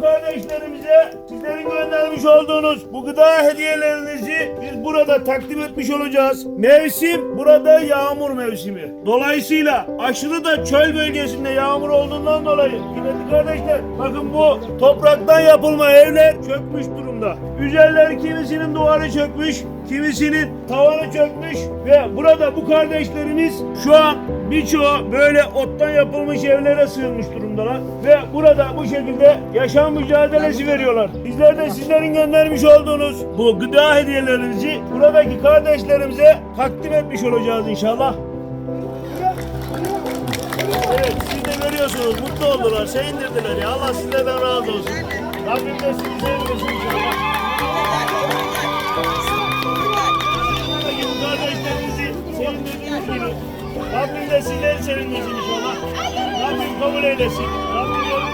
kardeşlerimize sizlerin göndermiş olduğunuz bu gıda hediyelerinizi biz burada takdim etmiş olacağız. Mevsim burada yağmur mevsimi. Dolayısıyla aşırı da çöl bölgesinde yağmur olduğundan dolayı kıymetli kardeşler bakın bu topraktan yapılma evler çökmüş durumda. Üzerleri kimisinin duvarı çökmüş, kimisinin tavanı çökmüş ve burada bu kardeşlerimiz şu an birçoğu böyle ottan yapılmış evlere sığınmış durumdalar ve burada bu şekilde yaşam mücadelesi veriyorlar. Bizler de sizlerin göndermiş olduğunuz bu gıda hediyelerinizi buradaki kardeşlerimize takdim etmiş olacağız inşallah. Evet siz de görüyorsunuz mutlu oldular, sevindirdiler ya Allah sizlerden razı olsun. Rabbim de sizi sevmesin inşallah. Rabbim de sizleri sevindirsin inşallah. Rabbim kabul eylesin. Rabbim yolunu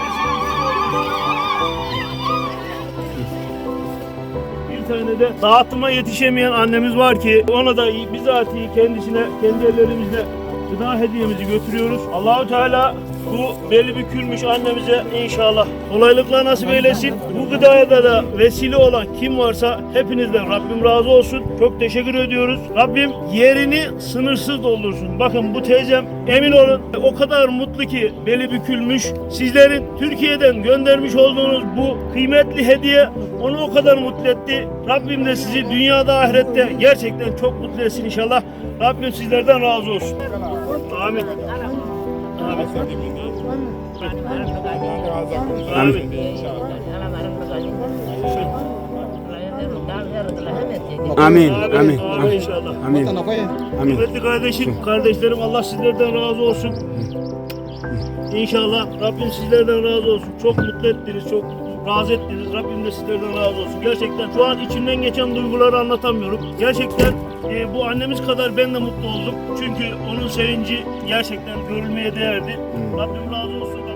Bir tane de dağıtıma yetişemeyen annemiz var ki ona da bizatihi kendisine kendi ellerimizle gıda hediyemizi götürüyoruz. Allahu Teala bu beli bükülmüş annemize inşallah kolaylıkla nasip eylesin. Bu gıdaya da, da vesile olan kim varsa hepinizden Rabbim razı olsun. Çok teşekkür ediyoruz. Rabbim yerini sınırsız doldursun. Bakın bu teyzem emin olun o kadar mutlu ki beli bükülmüş. Sizlerin Türkiye'den göndermiş olduğunuz bu kıymetli hediye onu o kadar mutlu etti. Rabbim de sizi dünyada ahirette gerçekten çok mutlu etsin inşallah. Rabbim sizlerden razı olsun. Amin. Amin. Amin. Amin inşallah. Amin. Amin. Kıymetli kardeşim, kardeşlerim Allah sizlerden razı olsun. İnşallah Rabbim sizlerden razı olsun. Çok mutlu ettiniz, çok razı ettiniz. Rabbim de sizlerden razı olsun. Gerçekten şu an içimden geçen duyguları anlatamıyorum. Gerçekten e, bu annemiz kadar ben de mutlu oldum. Çünkü onun sevinci gerçekten görülmeye değerdi. Rabbim razı olsun.